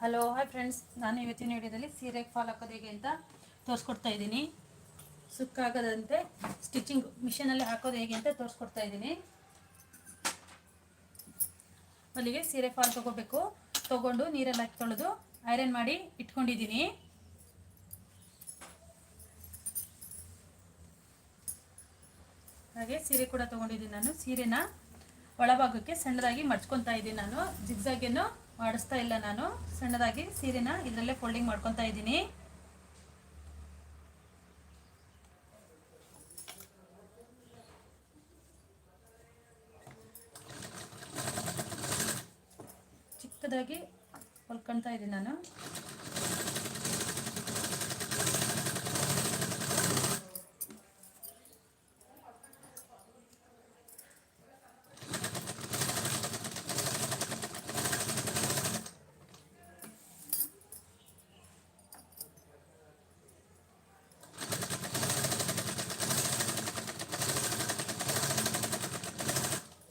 Hello hi friends ನಾನು ಇವತ್ತಿನ ವಿಡಿಯೋದಲ್ಲಿ ಸೀರೆಗೆ ಫಾಲ್ ಹಾಕೋದು ಹೇಗೆ ಅಂತ ತೋರಿಸ್ಕೊಡ್ತಾ ಇದ್ದೀನಿ. ಸುಕ್ಕಾಗದಂತೆ ಸ್ಟಿಚಿಂಗ್ ಮಿಷನಲ್ಲಿ ಹಾಕೋದು ಹೇಗೆ ಅಂತ ತೋರಿಸ್ಕೊಡ್ತಾ ಇದ್ದೀನಿ. ಅಲ್ಲಿಗೆ ಸೀರೆ ಫಾಲ್ ತೊಗೋಬೇಕು. ತೊಗೊಂಡು ನೀರಲ್ಲಿ ಹಾಕಿ ತೊಳೆದು ಐರನ್ ಮಾಡಿ ಇಟ್ಕೊಂಡಿದ್ದೀನಿ. ಹಾಗೆ ಸೀರೆ ಕೂಡ ತೊಗೊಂಡಿದ್ದೀನಿ ನಾನು. ಸೀರೆನ ಒಳಭಾಗಕ್ಕೆ ಸಣ್ಣದಾಗಿ ಮಡ್ಚ್ಕೊತಾ ಇದ್ದೀನಿ ನಾನು. ಜಿಗ್ಜಾಗೇನು ಮಾಡಿಸ್ತಾ ಇಲ್ಲ ನಾನು. ಸಣ್ಣದಾಗಿ ಸೀರೆನ ಇದರಲ್ಲೇ ಫೋಲ್ಡಿಂಗ್ ಮಾಡ್ಕೊತಾ ಇದ್ದೀನಿ. ಚಿಕ್ಕದಾಗಿ ಹೊಲ್ಕೊತಾ ಇದ್ದೀನಿ ನಾನು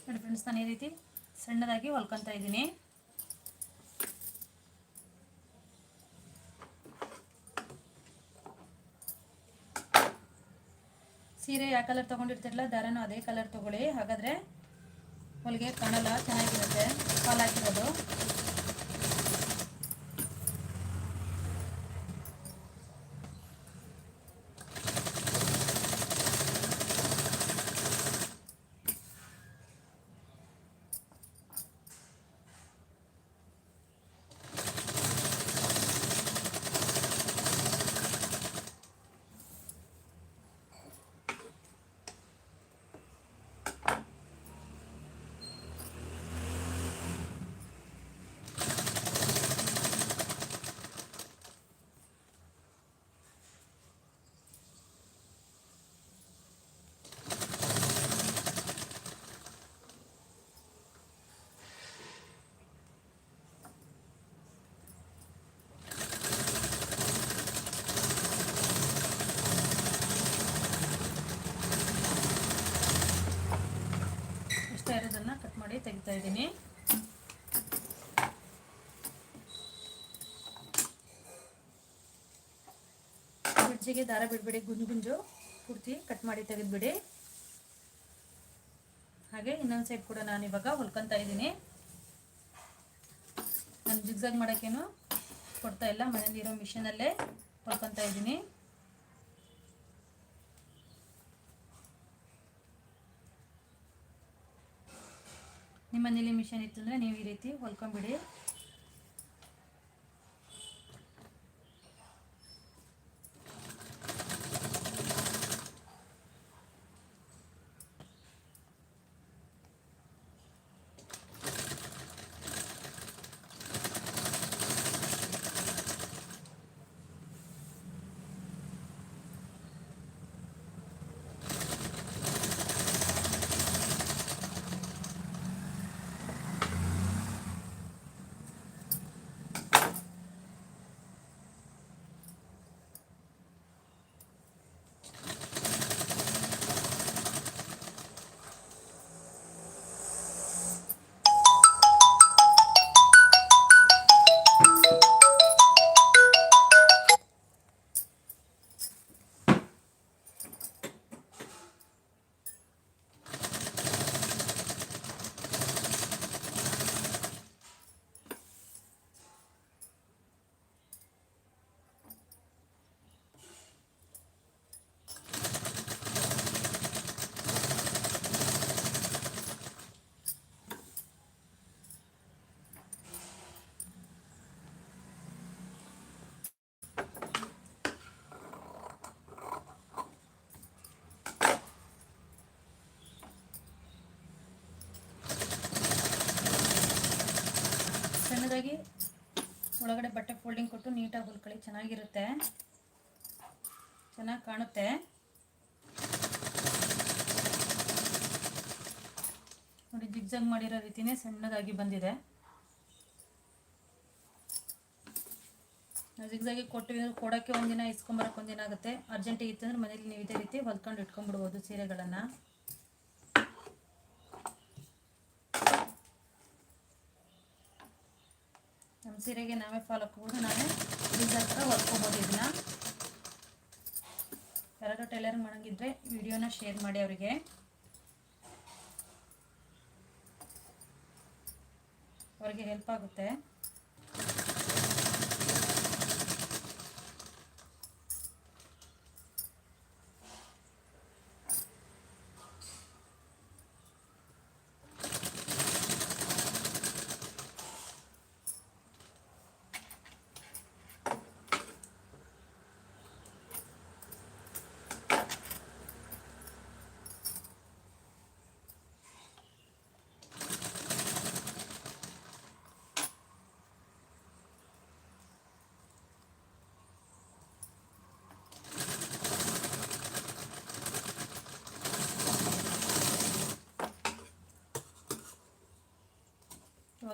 ನೋಡಿ ಫ್ರೆಂಡ್ಸ್ ನಾನು ಈ ರೀತಿ ಸಣ್ಣದಾಗಿ ಹೊಲ್ಕೊತಾ ಇದ್ದೀನಿ ಸೀರೆ ಯಾವ ಕಲರ್ ತೊಗೊಂಡಿರ್ತಿರಲ್ಲ, ದಾರನೂ ಅದೇ ಕಲರ್ ತೊಗೊಳ್ಳಿ. ಹಾಗಾದರೆ ಹೊಲಿಗೆ ಕಾಣಲ್ಲ ಚೆನ್ನಾಗಿರುತ್ತೆ ಹಾಕಿರೋದು ಇಷ್ಟ ಇರೋದನ್ನು ಕಟ್ ಮಾಡಿ ತೆಗಿತಾ ಇದ್ದೀನಿ. ಬಿಡ್ಜಿಗೆ ದಾರ ಬಿಡ್ಬಿಡಿ, ಗುಂಜು ಗುಂಜು ಪೂರ್ತಿ ಕಟ್ ಮಾಡಿ ತೆಗೆದ್ಬಿಡಿ. ಹಾಗೆ ಇನ್ನೊಂದು ಸೈಡ್ ಕೂಡ ನಾನು ಇವಾಗ ಹೊಲ್ಕೊತಾ ಇದ್ದೀನಿ. ನಾನು ಜಿಗ್ಸಾಗ್ ಮಾಡೋಕ್ಕೇನು ಕೊಡ್ತಾ ಇಲ್ಲ, ಮನೇಲಿರೋ ಮಿಷಿನಲ್ಲೇ ಹೊಲ್ಕೊತಾ ಇದ್ದೀನಿ. ನಿಮ್ಮ ಮಿಷನ್ ಇತ್ತು ಅಂದರೆ ನೀವು ಈ ರೀತಿ ಹೊಲ್ಕೊಂಬಿಡಿ ಸಣ್ಣದಾಗಿ ಒಳಗಡೆ ಬಟ್ಟೆ ಫೋಲ್ಡಿಂಗ್ ಕೊಟ್ಟು ನೀಟಾಗಿ ಹೊಲ್ಕೊಳ್ಳಿ. ಚೆನ್ನಾಗಿರುತ್ತೆ. ಚೆನ್ನಾಗಿ ಕಾಣುತ್ತೆ. ನೋಡಿ ಜಿಗ್ಜಾಗ್ ಮಾಡಿರೋ ರೀತಿನೇ ಸಣ್ಣದಾಗಿ ಬಂದಿದೆ. ಜಿಗ್ಜಾಗಿ ಕೊಟ್ಟು ಕೊಡೋಕ್ಕೆ ಒಂದಿನ ಇಸ್ಕೊಂಬರಕ್ಕೆ ಒಂದಿನ ಆಗುತ್ತೆ. ಅರ್ಜೆಂಟಿಗೆ ಇತ್ತಂದ್ರೆ ಮನೇಲಿ ನೀವು ಇದೇ ರೀತಿ ಹೊಲ್ಕೊಂಡು ಇಟ್ಕೊಂಡ್ಬಿಡ್ಬೋದು ಸೀರೆಗಳನ್ನು. ಸೀರೆಗೆ ನಾವೇ ಫಾಲೋ ಕೂಡ ನಾವೇ ಡಿಸೈನ್ ಥರ ಹೊಲ್ಕೊಬೋದು ಇದನ್ನ ಯಾರಾದರೂ ಟೈಲರ್ ಮಾಡೋಂಗಿದ್ರೆ ವಿಡಿಯೋನ ಶೇರ್ ಮಾಡಿ ಅವರಿಗೆ. ಅವ್ರಿಗೆ ಹೆಲ್ಪ್ ಆಗುತ್ತೆ.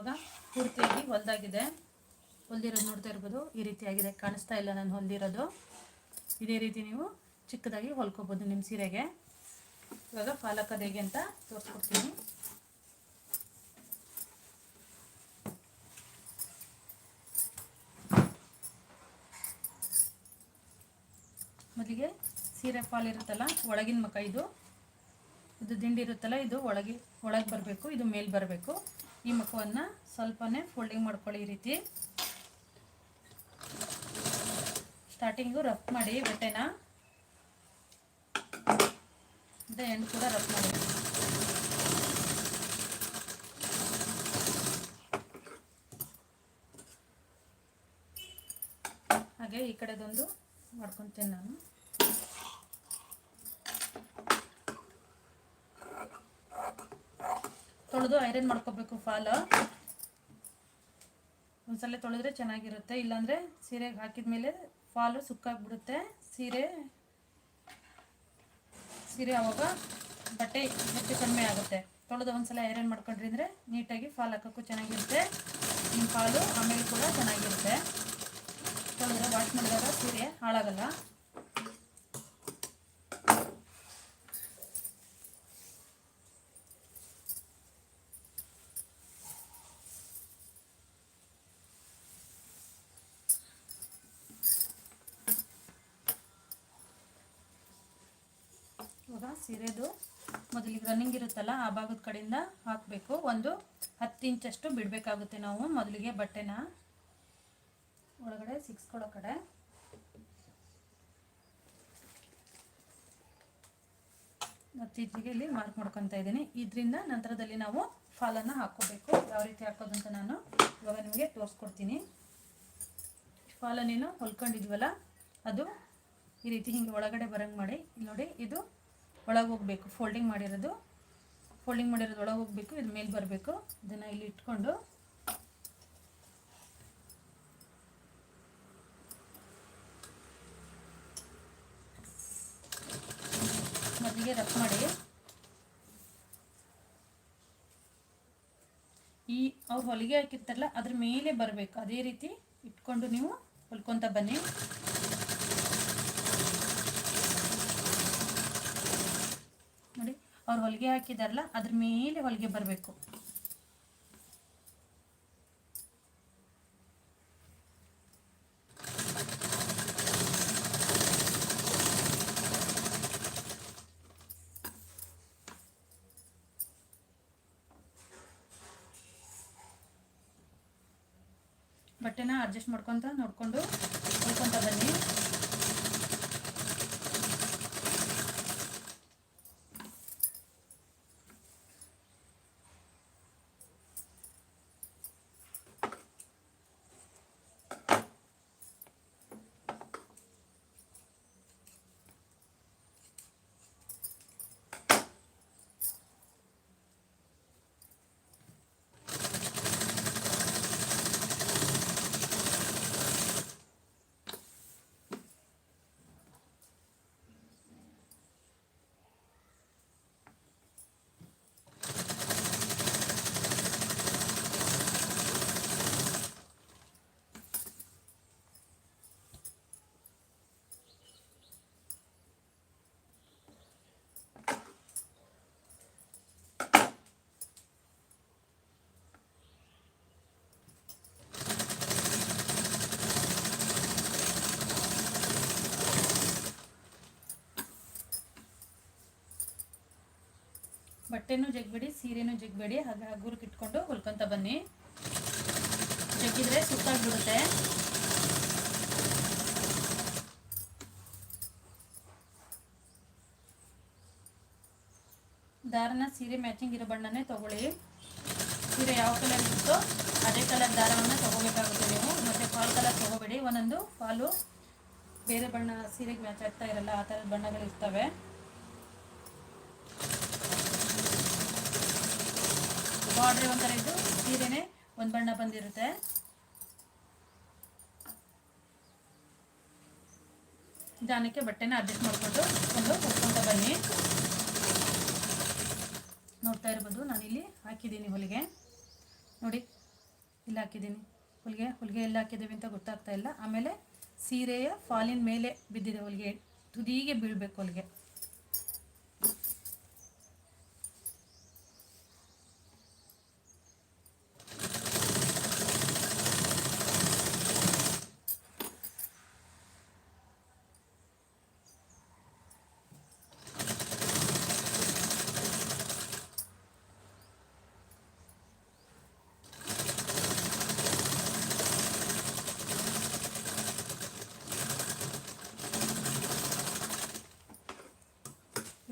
ಇವಾಗ ಪೂರ್ತಿಯಾಗಿ ಹೊಲ್ದಾಗಿದೆ. ಹೊಲ್ದಿರೋದು ನೋಡ್ತಾ ಇರ್ಬೋದು. ಈ ರೀತಿಯಾಗಿದೆ ಕಾಣಿಸ್ತಾ ಇಲ್ಲ ನಾನು ಹೊಲ್ದಿರೋದು. ಇದೇ ರೀತಿ ನೀವು ಚಿಕ್ಕದಾಗಿ ಹೊಲ್ಕೋಬೋದು ನಿಮ್ಮ ಸೀರೆಗೆ. ಇವಾಗ ಪಾಲಕದ ಹೇಗೆ ಅಂತ ತೋರಿಸ್ಕೊಡ್ತೀನಿ. ಮೊದಲಿಗೆ ಸೀರೆ ಫಾಲ್ ಇರುತ್ತಲ್ಲ, ಒಳಗಿನ ಮಕ್ಕ ಇದು. ಇದು ದಿಂಡಿ ಇರುತ್ತಲ್ಲ, ಇದು ಒಳಗೆ ಒಳಗೆ ಬರಬೇಕು, ಇದು ಮೇಲೆ ಬರಬೇಕು. ಈ ಮುಖವನ್ನು ಸ್ವಲ್ಪನೇ ಫೋಲ್ಡಿಂಗ್ ಮಾಡ್ಕೊಳ್ಳಿ ಈ ರೀತಿ. ಸ್ಟಾರ್ಟಿಂಗು ರಫ್ ಮಾಡಿ ಬಟ್ಟೆನ. ಎಂಡ್ ಕೂಡ ರಫ್ ಮಾಡಿ. ಹಾಗೆ ಈ ಕಡೆದೊಂದು ಮಾಡ್ಕೊತೇನೆ ನಾನು. ತೊಳೆದು ಐರನ್ ಮಾಡ್ಕೋಬೇಕು ಫಾಲ. ಒಂದ್ಸಲ ತೊಳೆದ್ರೆ ಚೆನ್ನಾಗಿರುತ್ತೆ. ಇಲ್ಲಾಂದರೆ ಸೀರೆಗೆ ಹಾಕಿದ ಮೇಲೆ ಫಾಲು ಸುಕ್ಕಾಗ್ಬಿಡುತ್ತೆ. ಸೀರೆ ಸೀರೆ ಅವಾಗ ಬಟ್ಟೆ ಹೆಚ್ಚು ಕಡಿಮೆ ಆಗುತ್ತೆ. ತೊಳೆದು ಒಂದ್ಸಲ ಐರನ್ ಮಾಡ್ಕೊಂಡ್ರಿ ಅಂದರೆ ನೀಟಾಗಿ ಫಾಲ್ ಹಾಕೋಕ್ಕೂ ಚೆನ್ನಾಗಿರುತ್ತೆ. ನಿಮ್ಮ ಫಾಲು ಆಮೇಲೆ ಕೂಡ ಚೆನ್ನಾಗಿರುತ್ತೆ. ತೊಳೆದ್ರೆ ವಾಶ್ ಮಾಡಿದಾಗ ಸೀರೆ ಹಾಳಾಗಲ್ಲ ಇವಾಗ ಸೀರೆದು ಮೊದಲಿಗೆ ರನ್ನಿಂಗ್ ಇರುತ್ತಲ್ಲ, ಆ ಭಾಗದ ಕಡೆಯಿಂದ ಹಾಕಬೇಕು. ಒಂದು ಹತ್ತು ಇಂಚಷ್ಟು ಬಿಡಬೇಕಾಗುತ್ತೆ ನಾವು ಮೊದಲಿಗೆ ಬಟ್ಟೆನ. ಒಳಗಡೆ ಸಿಕ್ಸ್ಕೊಳ್ಳೋ ಕಡೆ. ಇತ್ತೀಚೆಗೆ ಇಲ್ಲಿ ಮಾರ್ಕ್ ಮಾಡ್ಕೊತಾ ಇದ್ದೀನಿ. ಇದರಿಂದ ನಂತರದಲ್ಲಿ ನಾವು ಫಾಲನ್ನು ಹಾಕ್ಕೋಬೇಕು. ಯಾವ ರೀತಿ ಹಾಕೋದು ಅಂತ ನಾನು ಇವಾಗ ನಿಮಗೆ ತೋರಿಸ್ಕೊಡ್ತೀನಿ. ಫಾಲನ್ನೇನು ಹೊಲ್ಕೊಂಡಿದ್ವಲ್ಲ, ಅದು ಈ ರೀತಿ ಹಿಂಗೆ ಒಳಗಡೆ ಬರಂಗೆ ಮಾಡಿ. ನೋಡಿ, ಇದು ಒಳಗೆ ಹೋಗಬೇಕು. ಫೋಲ್ಡಿಂಗ್ ಮಾಡಿರೋದು. ಫೋಲ್ಡಿಂಗ್ ಮಾಡಿರೋದು ಒಳಗೆ ಹೋಗಬೇಕು. ಇದ್ರ ಮೇಲೆ ಬರಬೇಕು. ಇದನ್ನು ಇಲ್ಲಿ ಇಟ್ಕೊಂಡು. ಮೊದಲಿಗೆ ರಫ್ ಮಾಡಿ. ಈ ಅವ್ರು ಹೊಲಿಗೆ ಹಾಕಿರ್ತಾರಲ್ಲ, ಅದ್ರ ಮೇಲೆ ಬರಬೇಕು. ಅದೇ ರೀತಿ ಇಟ್ಕೊಂಡು ನೀವು ಹೊಲ್ಕೊತ ಬನ್ನಿ ನೋಡಿ ಅವ್ರು ಹೊಲಿಗೆ ಹಾಕಿದಾರಲ್ಲ ಅದ್ರ ಮೇಲೆ ಹೊಲಿಗೆ ಬರಬೇಕು. ಬಟ್ಟೆನ ಅಡ್ಜಸ್ಟ್ ಮಾಡ್ಕೊತ ನೋಡ್ಕೊಂಡು ಹೊಲ್ಕೊತ ಬನ್ನಿ. ಬಟ್ಟೆನೂ ಜಗ್ಬೇಡಿ, ಸೀರೆನೂ ಜಗ್ಬೇಡಿ, ಹಾಗೆ ಹಗುರಕ್ಕೆ ಇಟ್ಕೊಂಡು ಹೊಲ್ಕೊಂತ ಬನ್ನಿ. ಜಗ್ಗಿದ್ರೆ ಸುತ್ತಾಗ್ಬಿಡುತ್ತೆ. ದಾರನ ಸೀರೆ ಮ್ಯಾಚಿಂಗ್ ಇರೋ ಬಣ್ಣನೇ ತಗೊಳ್ಳಿ. ಸೀರೆ ಯಾವ ಕಲರ್ ಇರುತ್ತೋ ಅದೇ ಕಲರ್ ದಾರವನ್ನು ತಗೋಬೇಕಾಗುತ್ತೆ ನೀವು. ಮತ್ತು ಫಾಲ್ ಕಲರ್ ತಗೋಬೇಡಿ. ಒಂದೊಂದು ಫಾಲು ಬೇರೆ ಬಣ್ಣ ಸೀರೆಗೆ ಮ್ಯಾಚ್ ಆಗ್ತಾ ಇರಲ್ಲ, ಆ ಥರದ ಬಣ್ಣಗಳು ಇರ್ತವೆ ಬಾರ್ಡ್ರೆ ಒಂಥರ ಇದ್ದು ಸೀರೆನೇ ಒಂದು ಬಣ್ಣ ಬಂದಿರುತ್ತೆ. ನಿಧಾನಕ್ಕೆ ಬಟ್ಟೆನ ಅಡ್ಜಸ್ಟ್ ಮಾಡಿಕೊಂಡು ಒಂದು ಹೊತ್ಕೊಂತ ಬನ್ನಿ. ನೋಡ್ತಾ ಇರ್ಬೋದು, ನಾನಿಲ್ಲಿ ಹಾಕಿದ್ದೀನಿ ಹೊಲಿಗೆ. ನೋಡಿ, ಇಲ್ಲಿ ಹಾಕಿದ್ದೀನಿ. ಹೊಲಿಗೆ ಹೊಲಿಗೆ ಎಲ್ಲಿ ಹಾಕಿದ್ದೀವಿ ಅಂತ ಗೊತ್ತಾಗ್ತಾ ಇಲ್ಲ. ಆಮೇಲೆ ಸೀರೆಯ ಫಾಲಿನ ಮೇಲೆ ಬಿದ್ದಿದೆ ಹೊಲಿಗೆ. ತುದಿಗೆ ಬೀಳಬೇಕು ಹೊಲಿಗೆ.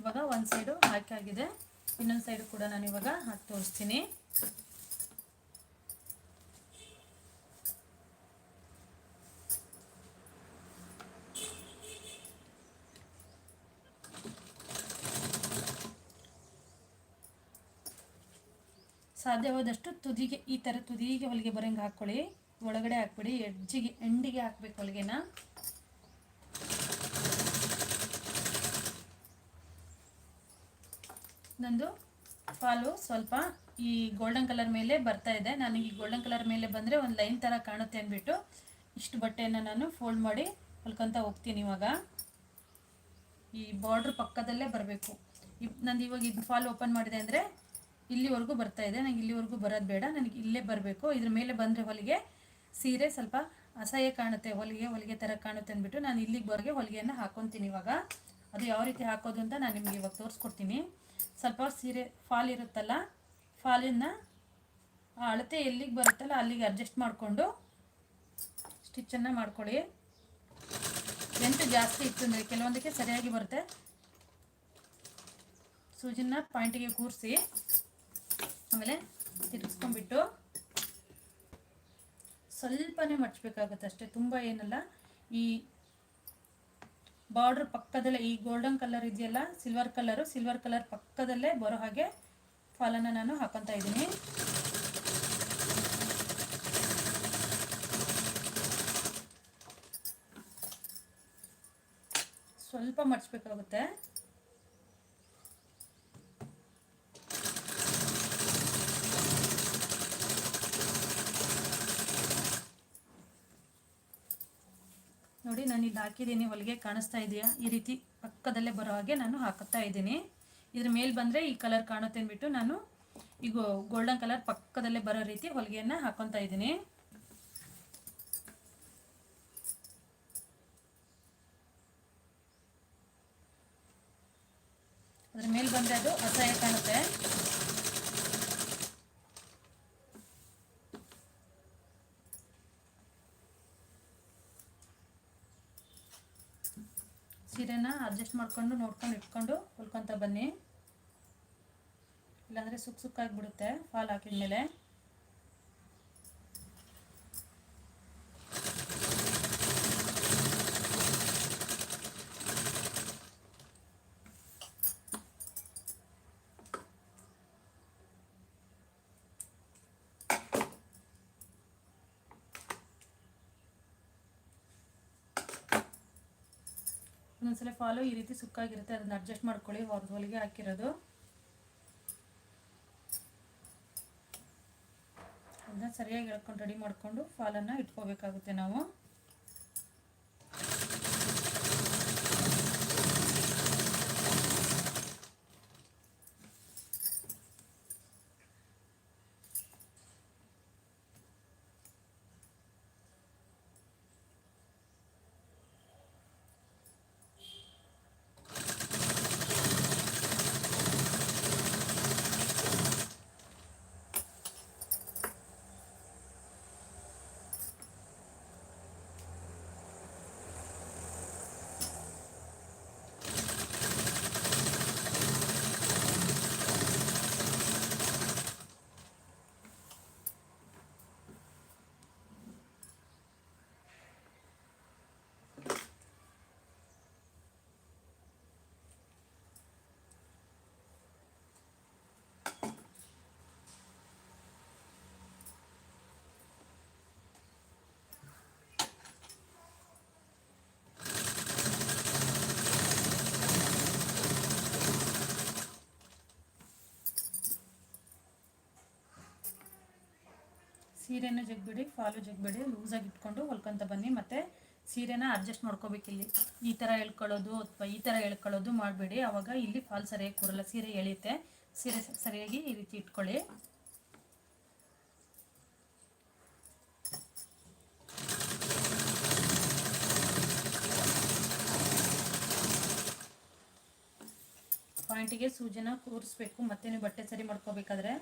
ಇವಾಗ ಒಂದು ಸೈಡು ಹಾಕಿ ಆಗಿದೆ. ಇನ್ನೊಂದು ಸೈಡು ಕೂಡ ನಾನು ಇವಾಗ ಹಾಕಿ ತೋರಿಸ್ತೀನಿ. ಸಾಧ್ಯವಾದಷ್ಟು ತುದಿಗೆ, ಈ ಥರ ತುದಿಗೆ ಹೊಲಿಗೆ ಬರೋಂಗೆ ಹಾಕ್ಕೊಳ್ಳಿ ಒಳಗಡೆ ಹಾಕ್ಬಿಡಿ, ಎಡ್ಜಿಗೆ ಎಂಡಿಗೆ ಹಾಕ್ಬೇಕು ಹೊಲಿಗೆನ. ನಂದು ಫಾಲು ಸ್ವಲ್ಪ ಈ ಗೋಲ್ಡನ್ ಕಲರ್ ಮೇಲೆ ಬರ್ತಾ ಇದೆ. ನನಗೆ ಈ ಗೋಲ್ಡನ್ ಕಲರ್ ಮೇಲೆ ಬಂದರೆ ಒಂದು ಲೈನ್ ಥರ ಕಾಣುತ್ತೆ ಅಂದ್ಬಿಟ್ಟು ಇಷ್ಟು ಬಟ್ಟೆಯನ್ನು ನಾನು ಫೋಲ್ಡ್ ಮಾಡಿ ಹೊಲ್ಕೊತ ಹೋಗ್ತೀನಿ ಇವಾಗ. ಈ ಬಾರ್ಡ್ರ್ ಪಕ್ಕದಲ್ಲೇ ಬರಬೇಕು. ನಂದು ಇವಾಗ ಇದು ಫಾಲ್ ಓಪನ್ ಮಾಡಿದೆ ಅಂದರೆ ಇಲ್ಲಿವರೆಗೂ ಬರ್ತಾ ಇದೆ. ನನಗೆ ಇಲ್ಲಿವರೆಗೂ ಬರೋದು ಬೇಡ. ನನಗೆ ಇಲ್ಲೇ ಬರಬೇಕು. ಇದ್ರ ಮೇಲೆ ಬಂದರೆ ಹೊಲಿಗೆ ಸೀರೆ ಸ್ವಲ್ಪ ಅಸಹ್ಯ ಕಾಣುತ್ತೆ. ಹೊಲಿಗೆ ಹೊಲಿಗೆ ಥರ ಕಾಣುತ್ತೆ ಅಂದ್ಬಿಟ್ಟು ನಾನು ಇಲ್ಲಿಗೆ ಬರೋಗೆ ಹೊಲಿಗೆಯನ್ನು ಹಾಕೊತೀನಿ ಇವಾಗ. ಅದು ಯಾವ ರೀತಿ ಹಾಕೋದು ಅಂತ ನಾನು ನಿಮಗೆ ಇವಾಗ ತೋರಿಸ್ಕೊಡ್ತೀನಿ. ಸ್ವಲ್ಪ ಸೀರೆ, ಫಾಲ್ ಇರುತ್ತಲ್ಲ, ಫಾಲಿನ ಆ ಅಳತೆ ಎಲ್ಲಿಗೆ ಬರುತ್ತಲ್ಲ ಅಲ್ಲಿಗೆ ಅಡ್ಜಸ್ಟ್ ಮಾಡಿಕೊಂಡು ಸ್ಟಿಚ್ಚನ್ನು ಮಾಡ್ಕೊಳ್ಳಿ. ಎಂಟು ಜಾಸ್ತಿ ಇತ್ತು ಅಂದರೆ ಕೆಲವೊಂದಕ್ಕೆ ಸರಿಯಾಗಿ ಬರುತ್ತೆ. ಸೂಜಿನ ಪಾಯಿಂಟಿಗೆ ಕೂರಿಸಿ ಆಮೇಲೆ ತಿರುಗಿಸ್ಕೊಂಡ್ಬಿಟ್ಟು ಸ್ವಲ್ಪನೇ ಮಡ್ಚಬೇಕಾಗುತ್ತೆ ಅಷ್ಟೇ, ತುಂಬ ಏನಲ್ಲ. ಈ ಬಾರ್ಡ್ರ್ ಪಕ್ಕದಲ್ಲೇ ಈ ಗೋಲ್ಡನ್ ಕಲರ್ ಇದೆಯಲ್ಲ, ಸಿಲ್ವರ್ ಕಲರು, ಸಿಲ್ವರ್ ಕಲರ್ ಪಕ್ಕದಲ್ಲೇ ಬರೋ ಹಾಗೆ ಫಾಲನ್ನು ನಾನು ಹಾಕೊತಾ ಇದ್ದೀನಿ. ಸ್ವಲ್ಪ ಮಡ್ಚಬೇಕಾಗುತ್ತೆ. ನಾನು ಇದು ಹಾಕಿದ್ದೀನಿ, ಹೊಲಿಗೆ ಕಾಣಿಸ್ತಾ ಇದೆಯಾ? ಈ ರೀತಿ ಪಕ್ಕದಲ್ಲೇ ಬರೋ ಹಾಗೆ ನಾನು ಹಾಕುತ್ತಾ ಇದ್ದೀನಿ. ಇದ್ರ ಮೇಲೆ ಬಂದರೆ ಈ ಕಲರ್ ಕಾಣುತ್ತೆ ಅಂದ್ಬಿಟ್ಟು ನಾನು ಈಗ ಗೋಲ್ಡನ್ ಕಲರ್ ಪಕ್ಕದಲ್ಲೇ ಬರೋ ರೀತಿ ಹೊಲಿಗೆಯನ್ನು ಹಾಕೊತಾ ಇದ್ದೀನಿ ಅದ್ರ ಮೇಲೆ ಬಂದರೆ ಅದು ಅಸಹ್ಯ ಕಾಣುತ್ತೆ ಸೀರೆನ ಅಡ್ಜಸ್ಟ್ ಮಾಡ್ಕೊಂಡು ನೋಡ್ಕೊಂಡು ಇಟ್ಕೊಂಡು ಹೊಲ್ಕೊತ ಬನ್ನಿ. ಇಲ್ಲಾಂದರೆ ಸುಕ್ಕಾಗಿ ಬಿಡುತ್ತೆ ಫಾಲ್ ಹಾಕಿದ್ಮೇಲೆ. ಒಂದೊಂದ್ಸಲ ಫಾಲು ಈ ರೀತಿ ಸುಕ್ಕಾಗಿರುತ್ತೆ, ಅದನ್ನ ಅಡ್ಜಸ್ಟ್ ಮಾಡ್ಕೊಳ್ಳಿ ಹೊರದ ಹೊಲಿಗೆ ಹಾಕಿರೋದು. ಅದನ್ನ ಸರಿಯಾಗಿ ಎಳ್ಕೊಂಡು ರೆಡಿ ಮಾಡಿಕೊಂಡು ಫಾಲನ್ನು ಇಟ್ಕೋಬೇಕಾಗುತ್ತೆ ನಾವು. ಸೀರೆನೂ ಜಗ್ಬಿಡಿ ಫಾಲು ಜಗ್ಬಿಡಿ, ಲೂಸಾಗಿ ಇಟ್ಕೊಂಡು ಹೊಲ್ಕೊಂತ ಬನ್ನಿ. ಮತ್ತು ಸೀರೆನ ಅಡ್ಜಸ್ಟ್ ಮಾಡ್ಕೋಬೇಕಿಲ್ಲಿ ಈ ಥರ ಹೇಳ್ಕೊಳ್ಳೋದು ಅಥವಾ ಈ ಥರ ಹೇಳ್ಕೊಳ್ಳೋದು ಮಾಡಬೇಡಿ. ಆವಾಗ ಇಲ್ಲಿ ಫಾಲ್ ಸರಿಯಾಗಿ ಕೂರಲ್ಲ. ಸೀರೆ ಎಳೆಯುತ್ತೆ. ಸೀರೆ ಸರಿಯಾಗಿ ಈ ರೀತಿ ಇಟ್ಕೊಳ್ಳಿ. ಪಾಯಿಂಟಿಗೆ ಸೂಜಿನ ಕೂರಿಸ್ಬೇಕು. ಮತ್ತೆ ನೀವು ಬಟ್ಟೆ ಸರಿ ಮಾಡ್ಕೋಬೇಕಾದ್ರೆ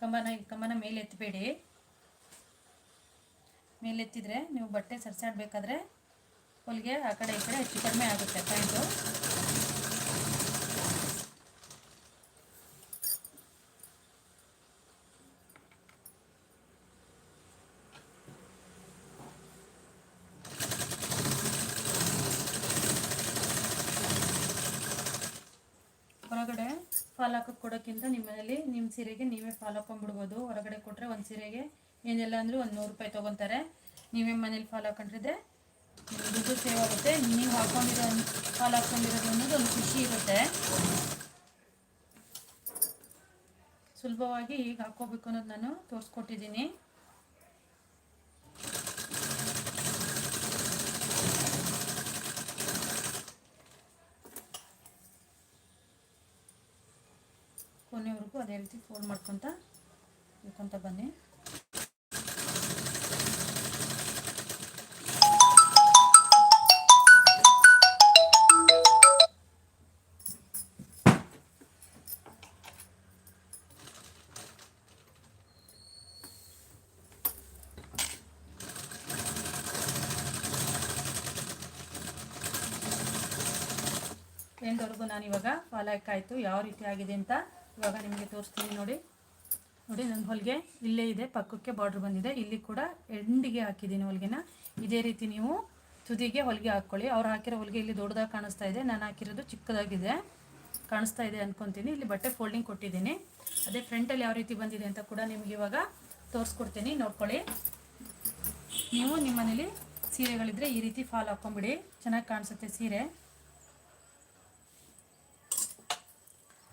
ಕಂಬನ ಕಂಬನ ಮೇಲೆ ಎತ್ತಬೇಡಿ ಮೇಲೆ ಎತ್ತಿದ್ರೆ ನೀವು ಬಟ್ಟೆ ಸರಿಸಾಡ್ಬೇಕಾದ್ರೆ ಹೊಲಿಗೆ ಆ ಕಡೆ ಈ ಕಡೆ ಹೆಚ್ಚು ಕಡಿಮೆ ಆಗುತ್ತೆ ಪಾಯಿಂಟು ಹೊರಗಡೆ ಫಾಲ್ ಹಾಕಕ್ಕೆ ಕೊಡೋಕ್ಕಿಂತ ನಿಮ್ಮ ಮನೇಲಿ ನಿಮ್ಮ ಸೀರೆಗೆ ನೀವೇ ಫಾಲ್ ಹಾಕೊಂಡ್ಬಿಡ್ಬೋದು. ಹೊರಗಡೆ ಕೊಟ್ಟರೆ ಒಂದು ಸೀರೆಗೆ ಏನಿಲ್ಲ ಅಂದರೆ ಒಂದು ನೂರು ರೂಪಾಯಿ ತೊಗೊತಾರೆ. ನೀವೇ ಮನೇಲಿ ಫಾಲ್ ಹಾಕೊಂಡಿದ್ರೆ ದುಡ್ಡು ಸೇವ್ ಆಗುತ್ತೆ. ನೀವು ಹಾಕೊಂಡಿರೋ ಫಾಲ್ ಹಾಕೊಂಡಿರೋದು ಅನ್ನೋದು ಒಂದು ಖುಷಿ ಇರುತ್ತೆ. ಸುಲಭವಾಗಿ ಈಗ ಹಾಕೋಬೇಕು ಅನ್ನೋದು ನಾನು ತೋರಿಸ್ಕೊಟ್ಟಿದ್ದೀನಿ. ಕೊನೆವರೆಗೂ ಅದೇ ರೀತಿ ಫೋಲ್ಡ್ ಮಾಡ್ಕೊತ ಇಟ್ಕೊತ ಬನ್ನಿ. ಎಂಟವರೆಗೂ ನಾನು ಇವಾಗ ಫಾಲ್ ಹಾಕಾಯ್ತು ಯಾವ ರೀತಿ ಆಗಿದೆ ಅಂತ ಇವಾಗ ನಿಮಗೆ ತೋರಿಸ್ತೀನಿ ನೋಡಿ. ನೋಡಿ ನನ್ನ ಹೊಲಿಗೆ ಇಲ್ಲೇ ಇದೆ. ಪಕ್ಕಕ್ಕೆ ಬಾರ್ಡ್ರ್ ಬಂದಿದೆ. ಇಲ್ಲಿ ಕೂಡ ಎಂಡಿಗೆ ಹಾಕಿದ್ದೀನಿ ಹೊಲಿಗೆನ. ಇದೇ ರೀತಿ ನೀವು ತುದಿಗೆ ಹೊಲಿಗೆ ಹಾಕ್ಕೊಳ್ಳಿ. ಅವ್ರು ಹಾಕಿರೋ ಹೊಲಿಗೆ ಇಲ್ಲಿ ದೊಡ್ಡದಾಗಿ ಕಾಣಿಸ್ತಾ ಇದೆ. ನಾನು ಹಾಕಿರೋದು ಚಿಕ್ಕದಾಗಿದೆ. ಕಾಣಿಸ್ತಾ ಇದೆ ಅಂದ್ಕೊತೀನಿ ಇಲ್ಲಿ ಬಟ್ಟೆ ಫೋಲ್ಡಿಂಗ್ ಕೊಟ್ಟಿದ್ದೀನಿ. ಅದೇ ಫ್ರಂಟಲ್ಲಿ ಯಾವ ರೀತಿ ಬಂದಿದೆ ಅಂತ ಕೂಡ ನಿಮ್ಗೆ ಇವಾಗ ತೋರಿಸ್ಕೊಡ್ತೀನಿ. ನೋಡ್ಕೊಳ್ಳಿ. ನೀವು ನಿಮ್ಮನೇಲಿ ಸೀರೆಗಳಿದ್ರೆ ಈ ರೀತಿ ಫಾಲ್ ಹಾಕ್ಕೊಂಬಿಡಿ. ಚೆನ್ನಾಗಿ ಕಾಣಿಸುತ್ತೆ ಸೀರೆ.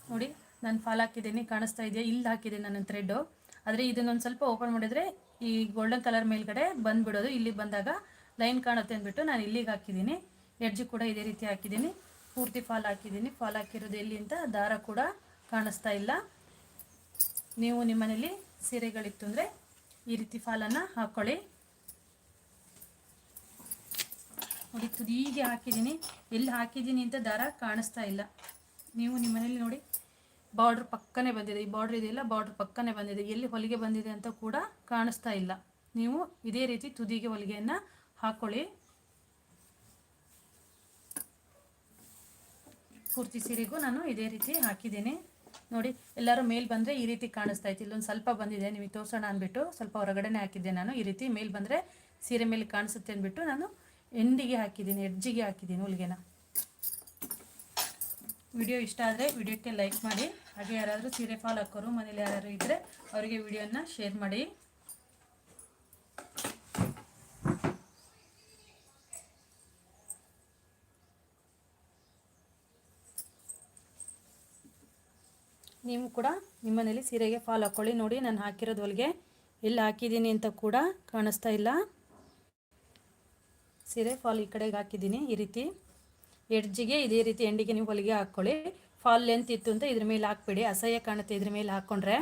ನೋಡಿ, ನಾನು ಫಾಲ್ ಹಾಕಿದ್ದೀನಿ, ಕಾಣಿಸ್ತಾ ಇದೆಯಾ? ಇಲ್ಲಿ ಹಾಕಿದ್ದೀನಿ ನನ್ನ ಥ್ರೆಡ್ಡು ಆದರೆ ಇದನ್ನೊಂದು ಸ್ವಲ್ಪ ಓಪನ್ ಮಾಡಿದರೆ ಈ ಗೋಲ್ಡನ್ ಕಲರ್ ಮೇಲ್ಗಡೆ ಬಂದುಬಿಡೋದು. ಇಲ್ಲಿ ಬಂದಾಗ ಲೈನ್ ಕಾಣುತ್ತೆ ಅಂದ್ಬಿಟ್ಟು ನಾನು ಇಲ್ಲಿಗೆ ಹಾಕಿದ್ದೀನಿ. ಎಡ್ಜು ಕೂಡ ಇದೇ ರೀತಿ ಹಾಕಿದ್ದೀನಿ. ಪೂರ್ತಿ ಫಾಲ್ ಹಾಕಿದ್ದೀನಿ. ಫಾಲ್ ಹಾಕಿರೋದು ಎಲ್ಲಿ ಅಂತ ದಾರ ಕೂಡ ಕಾಣಿಸ್ತಾ ಇಲ್ಲ. ನೀವು ನಿಮ್ಮನೇಲಿ ಸೀರೆಗಳಿತ್ತು ಅಂದರೆ ಈ ರೀತಿ ಫಾಲನ್ನು ಹಾಕ್ಕೊಳ್ಳಿ ನೋಡಿ, ತುದಿಗೆ ಹಾಕಿದ್ದೀನಿ. ಎಲ್ಲಿ ಹಾಕಿದ್ದೀನಿ ಅಂತ ದಾರ ಕಾಣಿಸ್ತಾ ಇಲ್ಲ. ನೀವು ನಿಮ್ಮ ಮನೇಲಿ ನೋಡಿ ಬಾರ್ಡ್ರ್ ಪಕ್ಕನೇ ಬಂದಿದೆ. ಈ ಬಾರ್ಡ್ರ್ ಇದೆಯಲ್ಲ ಬಾರ್ಡ್ರ್ ಪಕ್ಕನೇ ಬಂದಿದೆ. ಎಲ್ಲಿ ಹೊಲಿಗೆ ಬಂದಿದೆ ಅಂತ ಕೂಡ ಕಾಣಿಸ್ತಾ ಇಲ್ಲ. ನೀವು ಇದೇ ರೀತಿ ತುದಿಗೆ ಹೊಲಿಗೆಯನ್ನು ಹಾಕ್ಕೊಳ್ಳಿ ಪೂರ್ತಿ ಸೀರೆಗೂ ನಾನು ಇದೇ ರೀತಿ ಹಾಕಿದ್ದೀನಿ. ನೋಡಿ, ಎಲ್ಲರೂ ಮೇಲ್ ಬಂದರೆ ಈ ರೀತಿ ಕಾಣಿಸ್ತಾ ಇತ್ತು. ಇಲ್ಲೊಂದು ಸ್ವಲ್ಪ ಬಂದಿದೆ, ನಿಮಗೆ ತೋರಿಸೋಣ ಅಂದ್ಬಿಟ್ಟು ಸ್ವಲ್ಪ ಹೊರಗಡೆನೇ ಹಾಕಿದ್ದೆ ನಾನು. ಈ ರೀತಿ ಮೇಲ್ ಬಂದರೆ ಸೀರೆ ಮೇಲೆ ಕಾಣಿಸುತ್ತೆ ಅಂದ್ಬಿಟ್ಟು ನಾನು ಎಂಡಿಗೆ ಹಾಕಿದ್ದೀನಿ ಎಡ್ಜಿಗೆ ಹಾಕಿದ್ದೀನಿ ಹೊಲಿಗೆನ. ವಿಡಿಯೋ ಇಷ್ಟ ಆದರೆ ವಿಡಿಯೋಕ್ಕೆ ಲೈಕ್ ಮಾಡಿ. ಹಾಗೆ ಯಾರಾದರೂ ಸೀರೆ ಫಾಲ್ ಹಾಕೋರು ಮನೇಲಿ ಯಾರಾದರೂ ಇದ್ದರೆ ಅವರಿಗೆ ವಿಡಿಯೋನ ಶೇರ್ ಮಾಡಿ. ನೀವು ಕೂಡ ನಿಮ್ಮ ಮನೇಲಿ ಸೀರೆಗೆ ಫಾಲ್ ಹಾಕ್ಕೊಳ್ಳಿ ನೋಡಿ, ನಾನು ಹಾಕಿರೋದು ಹೊಲಿಗೆ. ಎಲ್ಲಿ ಹಾಕಿದ್ದೀನಿ ಅಂತ ಕೂಡ ಕಾಣಿಸ್ತಾ ಇಲ್ಲ. ಸೀರೆ ಫಾಲ್ ಈ ಕಡೆಗೆ ಹಾಕಿದ್ದೀನಿ, ಈ ರೀತಿ. ಎಡ್ಜಿಗೆ ಇದೇ ರೀತಿ ಎಂಡಿಗೆ ನೀವು ಹೊಲಿಗೆ ಹಾಕ್ಕೊಳ್ಳಿ. ಫಾಲ್ ಲೆಂತ್ ಇತ್ತು ಅಂತ ಇದ್ರ ಮೇಲೆ ಹಾಕ್ಬೇಡಿ. ಅಸಹ್ಯ ಕಾಣುತ್ತೆ ಇದ್ರ ಮೇಲೆ ಹಾಕ್ಕೊಂಡ್ರೆ.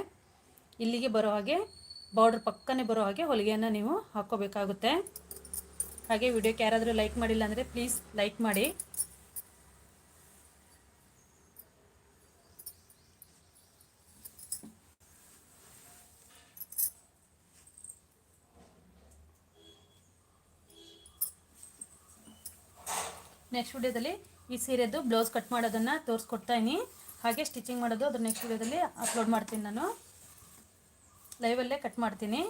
ಇಲ್ಲಿಗೆ ಬರೋ ಹಾಗೆ ಬಾರ್ಡ್ರ್ ಪಕ್ಕನೇ ಬರೋ ಹಾಗೆ ಹೊಲಿಗೆಯನ್ನು ನೀವು ಹಾಕ್ಕೋಬೇಕಾಗುತ್ತೆ. ಹಾಗೆ ವಿಡಿಯೋಕ್ಕೆ ಯಾರಾದರೂ ಲೈಕ್ ಮಾಡಿಲ್ಲ ಅಂದರೆ ಪ್ಲೀಸ್ ಲೈಕ್ ಮಾಡಿ. ನೆಕ್ಸ್ಟ್ ವಿಡಿಯೋದಲ್ಲಿ ಈ ಸೀರೆದು ಬ್ಲೌಸ್ ಕಟ್ ಮಾಡೋದನ್ನು ತೋರಿಸ್ಕೊಡ್ತಾ ಇದ್ದೀನಿ. ಹಾಗೆ ಸ್ಟಿಚಿಂಗ್ ಮಾಡೋದು ಅದ್ರ ನೆಕ್ಸ್ಟ್ ವಿಡಿಯೋದಲ್ಲಿ ಅಪ್ಲೋಡ್ ಮಾಡ್ತೀನಿ ನಾನು. ಲೈವಲ್ಲೇ ಕಟ್ ಮಾಡ್ತೀನಿ.